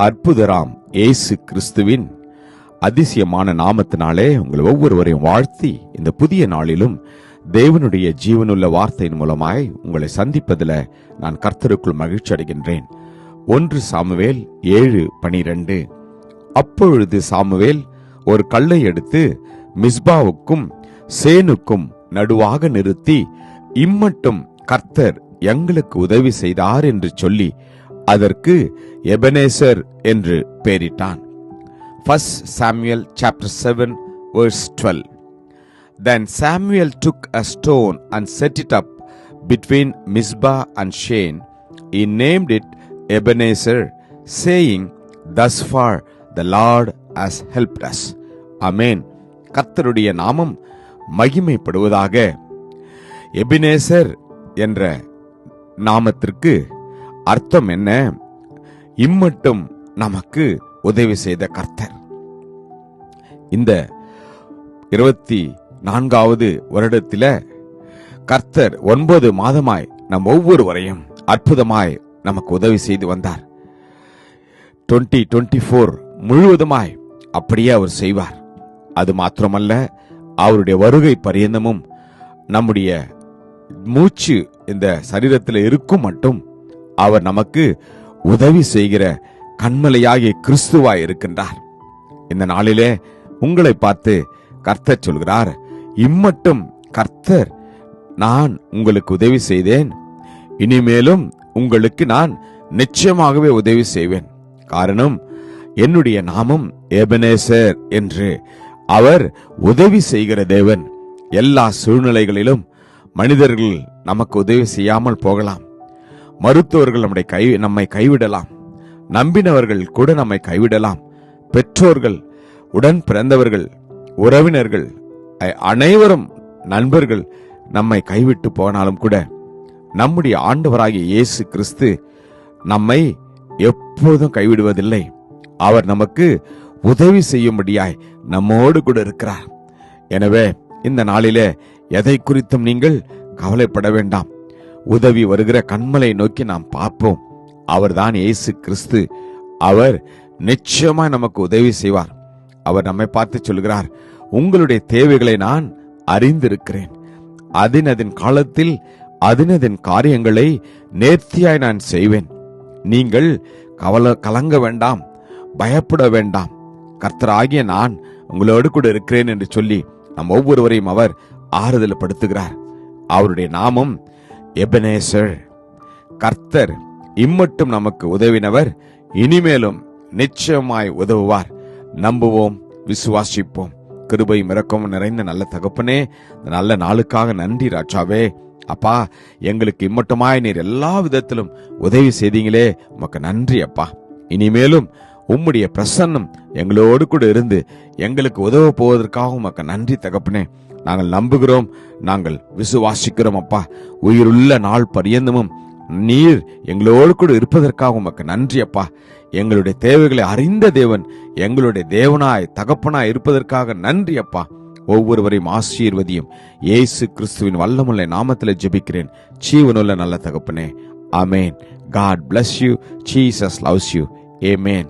அற்புதராம் இயேசு கிறிஸ்துவின் அதிசயமான நாமத்தினாலே உங்களை ஒவ்வொருவரையும் வாழ்த்தி இந்த புதிய நாளிலும் தேவனுடைய ஜீவனுள்ள வார்த்தையின் மூலமாய் உங்களை சந்திப்பதில் நான் கர்த்தருக்குள் மகிழ்ச்சி அடைகின்றேன். ஒன்று சாமுவேல் ஏழு பனிரெண்டு. அப்பொழுது சாமுவேல் ஒரு கல்லை எடுத்து மிஸ்பாவுக்கும் சேனுக்கும் நடுவாக நிறுத்தி இம்மட்டும் கர்த்தர் எங்களுக்கு உதவி செய்தார் என்று சொல்லி அதற்கு எபனேசர் என்று பெயரிட்டான் first Samuel chapter seven verse twelve then Samuel took a stone and set it up between Mizpah and Shen he named it Ebenezer saying thus for the Lord has helped us amen கர்த்தருடைய நாமம் மகிமைப்படுவதாக Ebenezer என்ற நாமத்திற்கு அர்த்தம் என்ன இம்மட்டும் நமக்கு உதவி செய்த கர்த்தர். இந்த இருபத்தி நான்காவது வருடத்தில கர்த்தர் ஒன்பது மாதமாய் நம் ஒவ்வொருவரையும் அற்புதமாய் நமக்கு உதவி செய்து வந்தார். டுவெண்ட்டி டுவெண்ட்டி ஃபோர் முழுவதுமாய் அப்படியே அவர் செய்வார். அது மாத்திரமல்ல அவருடைய வருகை பரியந்தமும் நம்முடைய மூச்சு இந்த சரீரத்தில் இருக்கும் மட்டும் அவர் நமக்கு உதவி செய்கிற கண்மலையாகிய கிறிஸ்துவாய் இருக்கின்றார். இந்த நாளிலே உங்களை பார்த்து கர்த்தர் சொல்கிறார் இம்மட்டும் கர்த்தர் நான் உங்களுக்கு உதவி செய்தேன். இனிமேலும் உங்களுக்கு நான் நிச்சயமாகவே உதவி செய்வேன். காரணம் என்னுடைய நாமம் எபனேசர் என்று அவர் உதவி செய்கிற தேவன். எல்லா சூழ்நிலைகளிலும் மனிதர்கள் நமக்கு உதவி செய்யாமல் போகலாம். மருத்துவர்கள் நம்முடைய கை நம்மை கைவிடலாம். நம்பினவர்கள் கூட நம்மை கைவிடலாம். பெற்றோர்கள் உடன் பிறந்தவர்கள் உறவினர்கள் அனைவரும் நண்பர்கள் நம்மை கைவிட்டு போனாலும் கூட நம்முடைய ஆண்டவராகிய இயேசு கிறிஸ்து நம்மை எப்போதும் கைவிடுவதில்லை. அவர் நமக்கு உதவி செய்யும்படியாய் நம்மோடு கூட இருக்கிறார். எனவே இந்த நாளிலே எதை குறித்தும் நீங்கள் கவலைப்பட வேண்டாம். உதவி வருகிற கண்மலை நோக்கி நாம் பார்ப்போம். அவர்தான் இயேசு கிறிஸ்து. அவர் நிச்சயமா நமக்கு உதவி செய்வார். அவர் நம்மை பார்த்து சொல்கிறார் உங்களுடைய தேவைகளை நான் அறிந்திருக்கிறேன். அதினதின் காலத்தில் அதினதின் காரியங்களை நேர்த்தியாய் நான் செய்வேன். நீங்கள் கவல கலங்க வேண்டாம் பயப்பட வேண்டாம். கர்த்தராகிய நான் உங்களோடு கூட இருக்கிறேன் என்று சொல்லி நம் ஒவ்வொருவரையும் அவர் ஆறுதல் படுத்துகிறார் அவருடைய நாமம் எபனேசர் கர்த்தர் இம்மட்டும் நமக்கு உதவினவர் இனிமேலும் நிச்சயமாய் உதவுவார். நம்புவோம் விசுவாசிப்போம். கிருபை இரக்கமும் நிறைந்த நல்ல தகப்பனே நல்ல நாளுக்காக நன்றி ராஜாவே. அப்பா எங்களுக்கு இம்மட்டுமாய் நீர் எல்லா விதத்திலும் உதவி செய்தீங்களே. உமக்கு நன்றி அப்பா. இனிமேலும் உம்முடைய பிரசன்னம் எங்களோடு கூட இருந்து எங்களுக்கு உதவ போவதற்காக உமக்கு நன்றி தகப்பனே. நாங்கள் நம்புகிறோம் நாங்கள் விசுவாசிக்கிறோம் அப்பா. உயிருள்ள நாள் பரியந்தமும் நீர் எங்களோடு கூட இருப்பதற்காக உமக்கு நன்றி அப்பா. எங்களுடைய தேவைகளை அறிந்த தேவன் எங்களுடைய தேவனாய் தகப்பனாய் இருப்பதற்காக நன்றி அப்பா. ஒவ்வொருவரையும் ஆசீர்வதியும். இயேசு கிறிஸ்துவின் வல்லமுள்ள நாமத்தில் ஜெபிக்கிறேன். ஜீவனுள்ள நல்ல தகப்பனே. Amen God bless you Jesus loves you amen